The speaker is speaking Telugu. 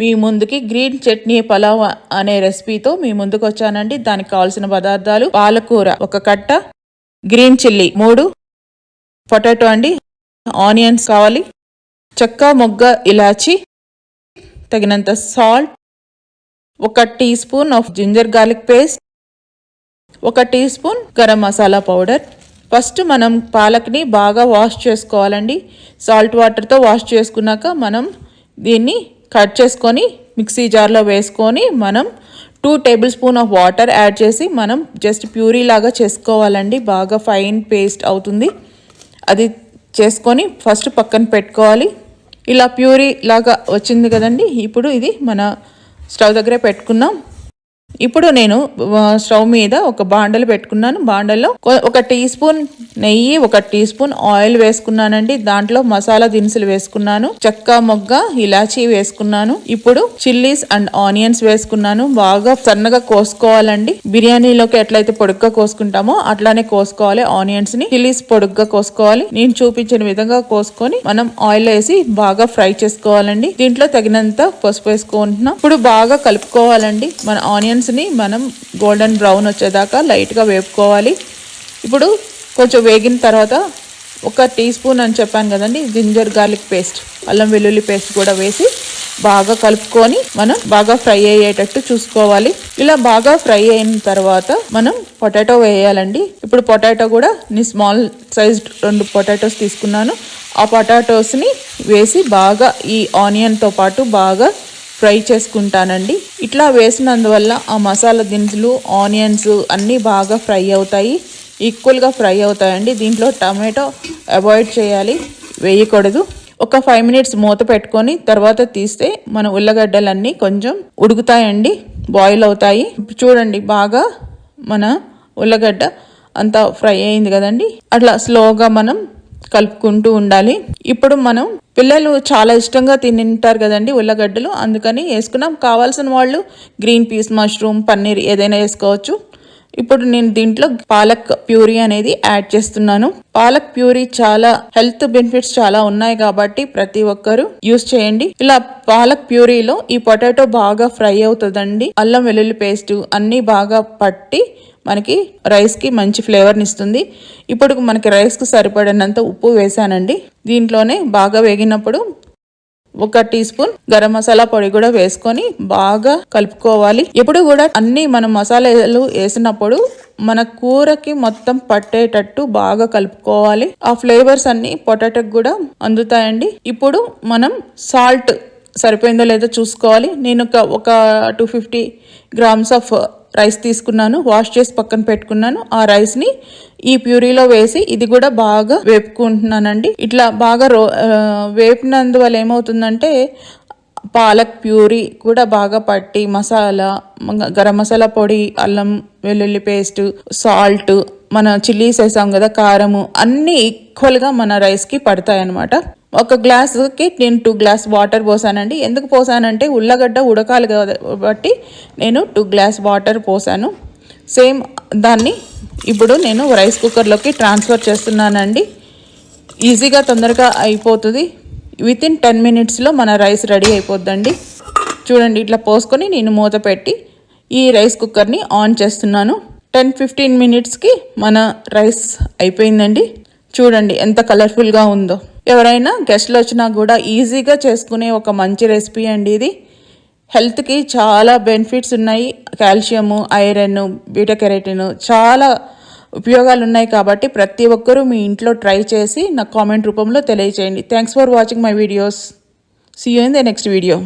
మీ ముందుకి గ్రీన్ చట్నీ పలావ్ అనే రెసిపీతో మీ ముందుకు వచ్చానండి దానికి కావాల్సిన పదార్థాలు పాలకూర ఒక కట్ట గ్రీన్ చిల్లీ మూడు పొటాటో అండి ఆనియన్స్ కావాలి చెక్క మొగ్గ ఇలాచి తగినంత సాల్ట్ ఒక teaspoon of ginger garlic paste ఒక teaspoon garam masala powder. First మనం పాలక్ని బాగా వాష్ చేసుకోవాలండి. సాల్ట్ వాటర్తో వాష్ చేసుకున్నాక మనం దీన్ని కట్ చేసుకొని మిక్సీ జార్లో వేసుకొని మనం two tablespoon of water add చేసి మనం జస్ట్ ప్యూరీ లాగా చేసుకోవాలండి. బాగా ఫైన్ పేస్ట్ అవుతుంది. అది చేసుకొని ఫస్ట్ పక్కన పెట్టుకోవాలి. ఇలా ప్యూరీ లాగా వచ్చింది కదండి. ఇప్పుడు ఇది మన స్టవ్ దగ్గరే పెట్టుకున్నాం. ఇప్పుడు నేను స్టవ్ మీద ఒక బాండలు పెట్టుకున్నాను. బాండల్లో ఒక టీ స్పూన్ నెయ్యి ఒక టీ స్పూన్ ఆయిల్ వేసుకున్నానండి. దాంట్లో మసాలా దినుసులు వేసుకున్నాను. చెక్క మొగ్గ ఇలాచీ వేసుకున్నాను. ఇప్పుడు చిల్లీస్ అండ్ ఆనియన్స్ వేసుకున్నాను. బాగా సన్నగా కోసుకోవాలండి. బిర్యానీలోకి ఎట్లయితే పొడుగ్గా కోసుకుంటామో అట్లానే కోసుకోవాలి ఆనియన్స్ని చిల్లీస్ పొడుగ్గా కోసుకోవాలి. నేను చూపించిన విధంగా కోసుకొని మనం ఆయిల్ వేసి బాగా ఫ్రై చేసుకోవాలండి. దీంట్లో తగినంత పసుపు వేసుకుంటున్నాం. ఇప్పుడు బాగా కలుపుకోవాలండి. మన ఆనియన్స్ని మనం గోల్డెన్ బ్రౌన్ వచ్చేదాకా లైట్గా వేపుకోవాలి. ఇప్పుడు కొంచెం వేగిన తర్వాత ఒక టీ స్పూన్ అని చెప్పాను కదండి జింజర్ గార్లిక్ పేస్ట్ అల్లం వెల్లుల్లి పేస్ట్ కూడా వేసి బాగా కలుపుకొని మనం బాగా ఫ్రై అయ్యేటట్టు చూసుకోవాలి. ఇలా బాగా ఫ్రై అయిన తర్వాత మనం పొటాటో వేయాలండి. ఇప్పుడు పొటాటో కూడా నేను స్మాల్ సైజ్ రెండు పొటాటోస్ తీసుకున్నాను. ఆ పొటాటోస్ని వేసి బాగా ఈ ఆనియన్తో పాటు బాగా ఫ్రై చేసుకుంటానండి. ఇట్లా వేసినందువల్ల ఆ మసాలా దినుసులు ఆనియన్స్ అన్నీ బాగా ఫ్రై అవుతాయి. ఈక్వల్గా ఫ్రై అవుతాయండి. దీంట్లో టమాటో అవాయిడ్ చేయాలి. వేయకూడదు. ఒక ఫైవ్ మినిట్స్ మూత పెట్టుకొని తర్వాత తీస్తే మన ఉల్లగడ్డలన్నీ కొంచెం ఉడుకుతాయండి. బాయిల్ అవుతాయి. చూడండి బాగా మన ఉల్లగడ్డ అంతా ఫ్రై అయింది కదండి. అట్లా స్లోగా మనం కలుపుకుంటూ ఉండాలి. ఇప్పుడు మనం పిల్లలు చాలా ఇష్టంగా తింటారు కదండి ఉల్లగడ్డలు. అందుకని వేసుకున్నాం. కావాల్సిన వాళ్ళు గ్రీన్ పీస్ మష్రూమ్ పన్నీర్ ఏదైనా వేసుకోవచ్చు. ఇప్పుడు నేను దీంట్లో పాలక్ ప్యూరీ అనేది యాడ్ చేస్తున్నాను. పాలక్ ప్యూరీ చాలా హెల్త్ బెనిఫిట్స్ చాలా ఉన్నాయి కాబట్టి ప్రతి ఒక్కరూ యూస్ చేయండి. ఇలా పాలక్ ప్యూరీలో ఈ పొటాటో బాగా ఫ్రై అవుతుందండి. అల్లం వెల్లుల్లి పేస్ట్ అన్నీ బాగా పట్టి మనకి రైస్కి మంచి ఫ్లేవర్ని ఇస్తుంది. ఇప్పుడు మనకి రైస్కి సరిపడినంత ఉప్పు వేసానండి. దీంట్లోనే బాగా వేగినప్పుడు ఒక టీ స్పూన్ గరం మసాలా పొడి కూడా వేసుకొని బాగా కలుపుకోవాలి. ఎప్పుడు కూడా అన్ని మనం మసాలాలు వేసినప్పుడు మన కూరకి మొత్తం పట్టేటట్టు బాగా కలుపుకోవాలి. ఆ ఫ్లేవర్స్ అన్ని పొటాటోకి కూడా అందుతాయండి. ఇప్పుడు మనం సాల్ట్ సరిపోయిందో లేదో చూసుకోవాలి. నేను ఒక ఒక two fifty grams of rice తీసుకున్నాను వాష్ చేసి పక్కన పెట్టుకున్నాను. ఆ రైస్ని ఈ ప్యూరీలో వేసి ఇది కూడా బాగా వేపుకుంటున్నానండి. ఇట్లా బాగా రో వేపినందువల్ల ఏమవుతుందంటే పాలక్ ప్యూరీ కూడా బాగా పట్టి మసాలా గరం మసాలా పొడి అల్లం వెల్లుల్లి పేస్ట్ సాల్ట్ మన చిల్లీస్ వేసాం కదా కారము అన్నీ ఈక్వల్గా మన రైస్కి పడతాయి అన్నమాట ఒక గ్లాస్కి నేను టూ గ్లాస్ వాటర్ పోసానండి. ఎందుకు పోసానంటే ఉల్లగడ్డ ఉడకాలి కాబట్టి నేను టూ గ్లాస్ వాటర్ పోసాను. సేమ్ దాన్ని ఇప్పుడు నేను రైస్ కుక్కర్లోకి ట్రాన్స్ఫర్ చేస్తున్నానండి. ఈజీగా తొందరగా అయిపోతుంది. విత్ ఇన్ టెన్ మినిట్స్లో మన రైస్ రెడీ అయిపోద్దండి. చూడండి ఇట్లా పోసుకొని నేను మూత పెట్టి ఈ రైస్ కుక్కర్ని ఆన్ చేస్తున్నాను. టెన్ ఫిఫ్టీన్ మినిట్స్కి మన రైస్ అయిపోయిందండి. చూడండి ఎంత కలర్ఫుల్గా ఉందో. ఎవరైనా గెస్ట్లు వచ్చినా కూడా ఈజీగా చేసుకునే ఒక మంచి రెసిపీ అండి ఇది. హెల్త్కి చాలా బెనిఫిట్స్ ఉన్నాయి. కాల్షియము ఐరన్ బీటకెరటిన్ చాలా ఉపయోగాలు ఉన్నాయి కాబట్టి ప్రతి ఒక్కరూ మీ ఇంట్లో ట్రై చేసి నాకు కామెంట్ రూపంలో తెలియచేయండి. Thanks for watching my videos see you in the next video